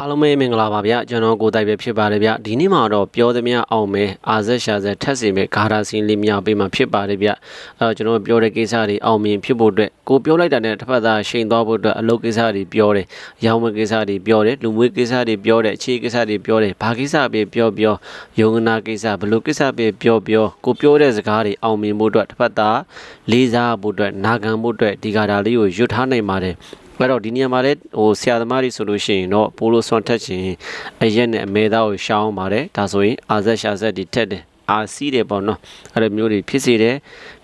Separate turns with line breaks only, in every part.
အားလုံးပဲမင်္ဂလာပါဗျကျွန်တော်ကိုတိုက်ပဲဖြစ်ပါတယ်ဗျဒီနေ့မှာတော့ပြောသမျှအောင်မယ်အာဇက်ရှာဇက်ထက်စီမဲ့ဂါရာစင်းလေးမြောက်ပေးမှာဖြစ်ပါတယ်ဗျအဲတော့ကျွန်တော်ပြောတဲ့ကိစ္စတွေအောင်မြင်ဖြစ်ဖို့အတွက်ကိုပြောလိုက်တာနဲ့တစ်ဖက်သားရှိန်သွားဖို့အတွက်အလုပ်ကိစ္စတွေပြောတယ်ရောင်းမကိစ္စတွေပြောတယ်လူမှုကိစ္စတွေပြောတယ်အခြေကိစ္စတွေပြောတယ်ဘာကိစ္စပဲပြောပြောယုံနာကိစ္စဘယ်လိုကိစ္စပဲပြောပြောကိုပြောတဲ့စကားတွေအောင်မြင်ဖို့အတွက်တစ်ဖက်သားလေးစားဖို့အတွက်နာခံဖို့အတွက်ဒီဂါရာလေးကိုရွတ်ထားနိုင်ပါတယ် အဲ့တော့ဒီနေရာမှာလည်းဟိုဆရာသမားတွေဆိုလို့ရှိရင်တော့ပိုလိုဆွန်ထက်ခြင်းအရက်နဲ့အမဲသားကိုရှောင်းပါတယ်ဒါဆိုရင်အာဇက်ရှာဇက်တွေထက်တယ်အာစီးတယ်ပေါ့နော်အဲ့လိုမျိုးတွေဖြစ်စေတယ်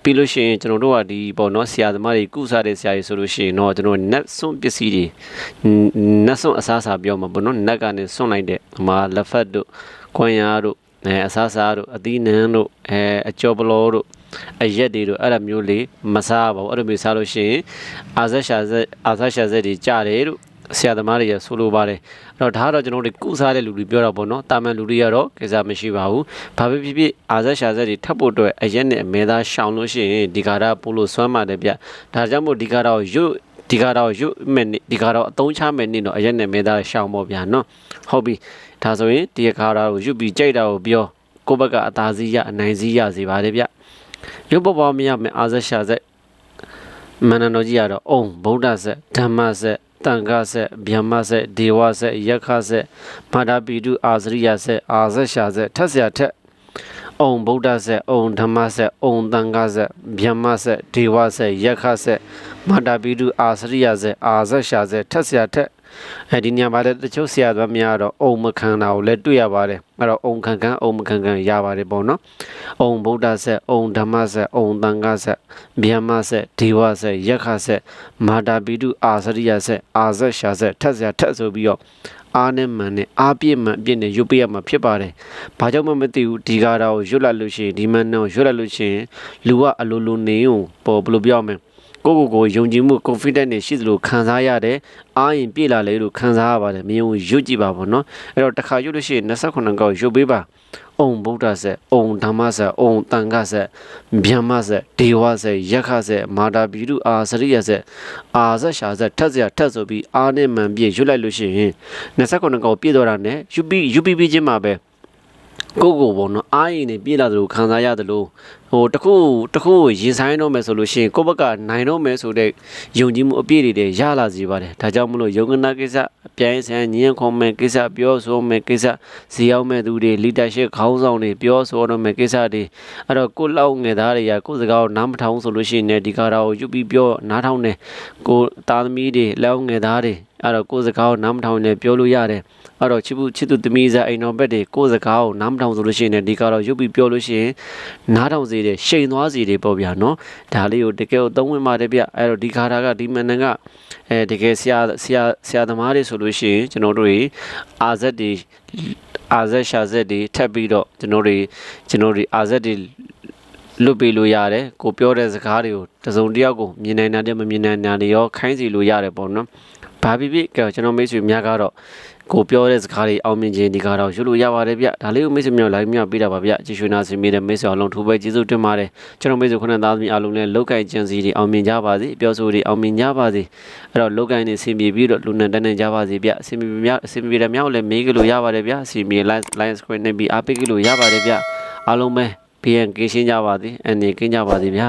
ပြီးလို့ရှိရင်ကျွန်တော်တို့ကဒီပေါ့နော်ဆရာသမားတွေကုစားတဲ့ဆရာကြီးဆိုလို့ရှိရင်တော့ကျွန်တော်နတ်ဆွန့်ပစ္စည်းတွေနတ်ဆွန့်အစားအစာပြောမှာပေါ့နော်နတ်ကနေဆွန့်လိုက်တဲ့ဟမှာလက်ဖက်တို့ခွန်ရတို့အဲအစားအစာတို့အသီးနှံတို့အဲအကျော်ပလောတို့ အရက်တွေတို့အဲ့လိုမျိုးလေးမစားပါဘူးအဲ့လိုမျိုးစားလို့ရှိရင်အာဇက်ရှာဇက်အာဇက်ရှာဇက်တွေကြတယ်လို့ဆရာသမားတွေကဆိုလိုပါတယ်အဲ့တော့ဒါကတော့ကျွန်တော်တို့ကုစားတဲ့လူတွေပြောတာပေါ့နော်တာမန်လူတွေကတော့ကိစ္စမရှိပါဘူးဘာပဲဖြစ်ဖြစ်အာဇက်ရှာဇက်တွေထပ်ဖို့အတွက်အရက်နဲ့အမဲသားရှောင်လို့ရှိရင်ဒီကာရပို့လို့ဆွမ်းပါတယ်ဗျဒါကြောင့်မို့ဒီကာရကိုရွတ်ဒီကာရကိုရွတ်မယ်နေဒီကာရကိုအသုံးချမယ်နေတော့အရက်နဲ့မဲသားရှောင်ပေါ့ဗျာနော်ဟုတ်ပြီဒါဆိုရင်ဒီကာရကိုရွတ်ပြီးကြိုက်တာကိုပြောကိုယ့်ဘက်ကအသာစီးရအနိုင်စီးရစေပါတယ်ဗျ ရုပ်ပေါ်ပေါ်မရမယ်အာဇက်ရှာဇက်မန္တတော်ကြီးကတော့အုံဗုဒ္ဓဇက်ဓမ္မဇက်တန်ခဇက်ဗျမဇက်ဒေဝဇက်ယက္ခဇက်မာတာပိတုအာဇရိယဇက်အာဇက်ရှာဇက်ထက်ဆရာထက်အုံဗုဒ္ဓဇက်အုံဓမ္မဇက်အုံတန်ခဇက်ဗျမဇက်ဒေဝဇက်ယက္ခဇက်မာတာပိတုအာဇရိယဇက်အာဇက်ရှာဇက်ထက်ဆရာထက် အဲဒီညမှာလည်းတချို့ဆရာသားများတော့အုံမခံတာကိုလည်းတွေ့ရပါတယ်အဲ့တော့အုံခံခံအုံမခံခံရပါတယ်ပေါ့နော်အုံဗုဒ္ဓဆက်အုံဓမ္မဆက်အုံတန်ခဆက်ဗျမဆက်ဒေဝဆက်ယက္ခဆက်မာတာပိတုအာစရိယဆက်အာဇက်ရှာဆက်ထက်စရာထက်ဆိုပြီးတော့အားနဲ့မှန်နဲ့အားပြည့်မှန်ပြည့်နဲ့ရုပ်ပြရမှာဖြစ်ပါတယ်။ဘာကြောင့်မှမသိဘူးဒီကားတာကိုရွတ်လိုက်လို့ရှိရင်ဒီမှန်နဲ့ကိုရွတ်လိုက်လို့ရှိရင်လူကအလိုလိုနေုံပေါ်ဘယ်လိုပြောမလဲ ကိုကိုကိုယုံကြည်မှု confident နဲ့ရှိသလိုခံစားရတယ်အားရင်ပြည့်လာလေလို့ခံစားရပါတယ်မယုံရွတ်ကြည့်ပါဘောနော်အဲ့တော့တစ်ခါရွတ်လို့ရှိရင်28ကောက်ရွတ်ပေးပါအုံဗုဒ္ဓဆက်အုံဓမ္မဆက်အုံတန်ခဆက်ဗျမဆက်ဒေဝဆက်ယက္ခဆက်မာတာပိတုအာစရိယဆက်အာဇက်ရှာဆက်ထက်စရာထက်ဆိုပြီးအားနဲ့မှန်ပြည့်ရွတ်လိုက်လို့ရှိရင်28ကောက်ပြည့်တော့တာနဲ့ UP UPP ချင်းမှာပဲ ကိုကိုပေါ့နော်အားရင်နေပြေးလာသလိုခံစားရသလိုဟိုတခုတခုရင်ဆိုင်တော့မယ်ဆိုလို့ရှိရင်ကိုယ့်ဘက်ကနိုင်တော့မယ်ဆိုတဲ့ယုံကြည်မှုအပြည့်တွေရလာစီပါတယ်ဒါကြောင့်မလို့ယုံကနာကိစ္စအပြိုင်ဆိုင်ညင်ခုံမယ်ကိစ္စပြောဆိုမယ်ကိစ္စဇီရောက်မဲ့သူတွေ leadership ခေါင်းဆောင်တွေပြောဆိုတော့မယ်ကိစ္စတွေအဲ့တော့ကိုလောက်ငယ်သားတွေကကိုယ်စကားကိုနားမထောင်ဆိုလို့ရှိရင်လည်းဒီကာရာကိုယူပြီးပြောနားထောင်တယ်ကိုသားသမီးတွေလောက်ငယ်သားတွေ အဲ့တော့ကိုယ်စကားကိုနားမထောင်နဲ့ပြောလို့ရတယ်အဲ့တော့ချစ်ဘူးချစ်သူသမီးစားအိမ်တော်ဘက်တွေကိုယ်စကားကိုနားမထောင်ဆိုလို့ရှိရင်လည်းဒီကတော့ရုပ်ပြီးပြောလို့ရှိရင်နားထောင်စေတယ်ရှိန်သွားစေတယ်ပေါ့ဗျာနော်ဒါလေးကိုတကယ်ကိုသုံးဝင်ပါတယ်ဗျအဲ့တော့ဒီခါတာကဒီမန်နန်ကအဲတကယ်ဆရာဆရာဆရာသမားတွေဆိုလို့ရှိရင်ကျွန်တော်တို့တွေအာဇက်တွေအာဇက်ရှာဇက်တွေထပ်ပြီးတော့ကျွန်တော်တွေကျွန်တော်တွေအာဇက်တွေလွတ်ပေးလို့ရတယ်ကိုပြောတဲ့စကားတွေကိုတစုံတစ်ယောက်ကိုမြင်နိုင်တာတည်းမမြင်နိုင်တာတွေရောခိုင်းစီလို့ရတယ်ပေါ့နော် ဘာဖြစ်ဖြစ်ကျွန်တော်မိတ်ဆွေများကတော့ကိုပြောတဲ့စကားတွေအောင်မြင်ခြင်းဒီကတော့ရွတ်လို့ရပါတယ်ဗျဒါလေးကိုမိတ်ဆွေများလိုက်မြောက်ပေးတာပါဗျကြည့်ရွှေနာစင်မိတဲ့မိတ်ဆွေအောင်လုံးထိုးပဲကျေးဇူးတင်ပါတယ်ကျွန်တော်မိတ်ဆွေခုနသားသမီးအားလုံးလည်းလောက်ကင်ကျန်စီတွေအောင်မြင်ကြပါစေပြောဆိုတွေအောင်မြင်ကြပါစေအဲ့တော့လောက်ကင်နေစင်ပြေပြီးတော့လူနန်တန်းနေကြပါစေဗျအစင်ပြေများအစင်ပြေတဲ့မြောက်လည်းမေးကြလို့ရပါတယ်ဗျအစင်ပြေ line line screen နဲ့ပြီးအားပေးကြလို့ရပါတယ်ဗျအားလုံးပဲ PN ကင်းရှင်းကြပါစေအနေကင်းကြပါစေဗျာ